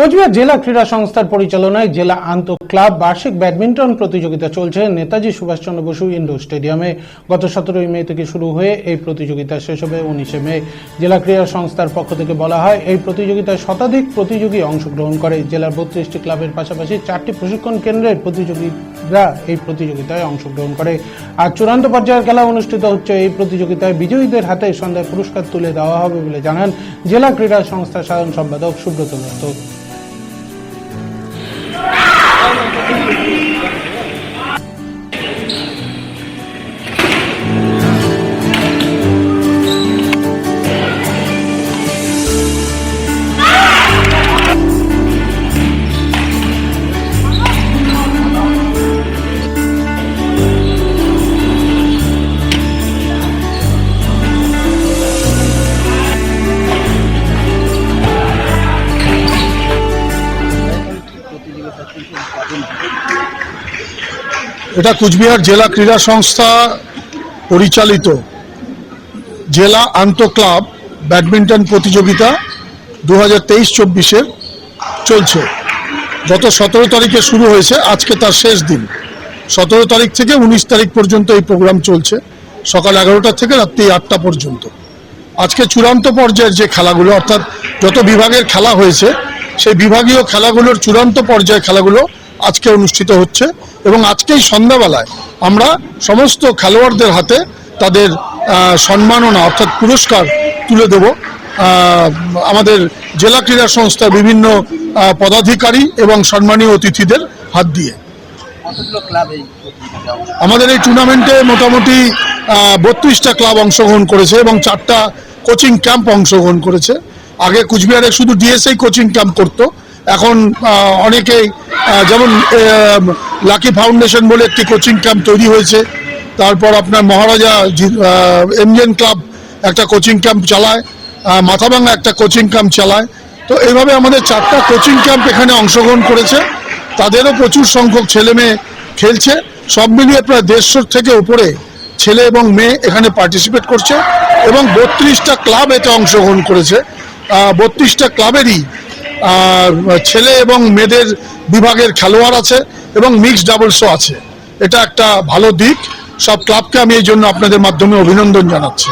কোচবিহার জেলা ক্রীড়া সংস্থার পরিচালনায় জেলা আন্ত ক্লাব বার্ষিক ব্যাডমিন্টন প্রতিযোগিতা চলছে নেতাজি সুভাষচন্দ্র বসু ইন্ডোর স্টেডিয়ামে। গত সতেরোই মে থেকে শুরু হয়ে এই প্রতিযোগিতা শেষ হবে উনিশে মে। জেলা ক্রীড়া সংস্থার পক্ষ থেকে বলা হয়, এই প্রতিযোগিতায় শতাধিক প্রতিযোগী অংশগ্রহণ করে। জেলার বত্রিশটি ক্লাবের পাশাপাশি চারটি প্রশিক্ষণ কেন্দ্রের প্রতিযোগীরা এই প্রতিযোগিতায় অংশগ্রহণ করে। আর চূড়ান্ত পর্যায়ের খেলা অনুষ্ঠিত হচ্ছে। এই প্রতিযোগিতায় বিজয়ীদের হাতে সন্ধ্যায় পুরস্কার তুলে দেওয়া হবে বলে জানান জেলা ক্রীড়া সংস্থার সাধারণ সম্পাদক সুব্রত দত্ত। এটা কুচবিহার জেলা ক্রীড়া সংস্থা পরিচালিত জেলা আন্ত ক্লাব ব্যাডমিন্টন প্রতিযোগিতা দু হাজার তেইশ চব্বিশের চলছে। গত সতেরো তারিখে শুরু হয়েছে, আজকে তার শেষ দিন। সতেরো তারিখ থেকে উনিশ তারিখ পর্যন্ত এই প্রোগ্রাম চলছে, সকাল এগারোটা থেকে রাত্রি আটটা পর্যন্ত। আজকে চূড়ান্ত পর্যায়ের যে খেলাগুলো, অর্থাৎ যত বিভাগের খেলা হয়েছে, সেই বিভাগীয় খেলাগুলোর চূড়ান্ত পর্যায়ে খেলাগুলো আজকে অনুষ্ঠিত হচ্ছে এবং আজকেই সন্ধ্যাবেলায় আমরা সমস্ত খেলোয়াড়দের হাতে তাদের সম্মাননা অর্থাৎ পুরস্কার তুলে দেব। আমাদের জেলা ক্রীড়া সংস্থা বিভিন্ন পদাধিকারী এবং সম্মানীয় অতিথিদের হাত দিয়ে। আমাদের এই টুর্নামেন্টে মোটামুটি বত্রিশটা ক্লাব অংশগ্রহণ করেছে এবং চারটা কোচিং ক্যাম্প অংশগ্রহণ করেছে। আগে কুচবিহারে শুধু ডিএসআই কোচিং ক্যাম্প করতো এখন অনেকেই যেমন লাকি ফাউন্ডেশন বলে একটি কোচিং ক্যাম্প তৈরি হয়েছে। তারপর আপনার মহারাজা এমজেন ক্লাব একটা কোচিং ক্যাম্প চালায় আহ, মাথাভাঙ্গা একটা কোচিং ক্যাম্প চালায়। তো এইভাবে আমাদের চারটা কোচিং ক্যাম্প এখানে অংশগ্রহণ করেছে। তাদেরও প্রচুর সংখ্যক ছেলে মেয়ে খেলছে। সব মিলিয়ে প্রায় দেড়শোর থেকে উপরে ছেলে এবং মেয়ে এখানে পার্টিসিপেট করছে এবং বত্রিশটা ক্লাব এতে অংশগ্রহণ করেছে। বত্রিশটা ক্লাবেরই ছেলে এবং মেয়েদের বিভাগের খেলোয়াড় আছে এবং মিক্সড ডাবলসও আছে। এটা একটা ভালো দিক। সব ক্লাবকে আমি এই জন্য আপনাদের মাধ্যমে অভিনন্দন জানাচ্ছি।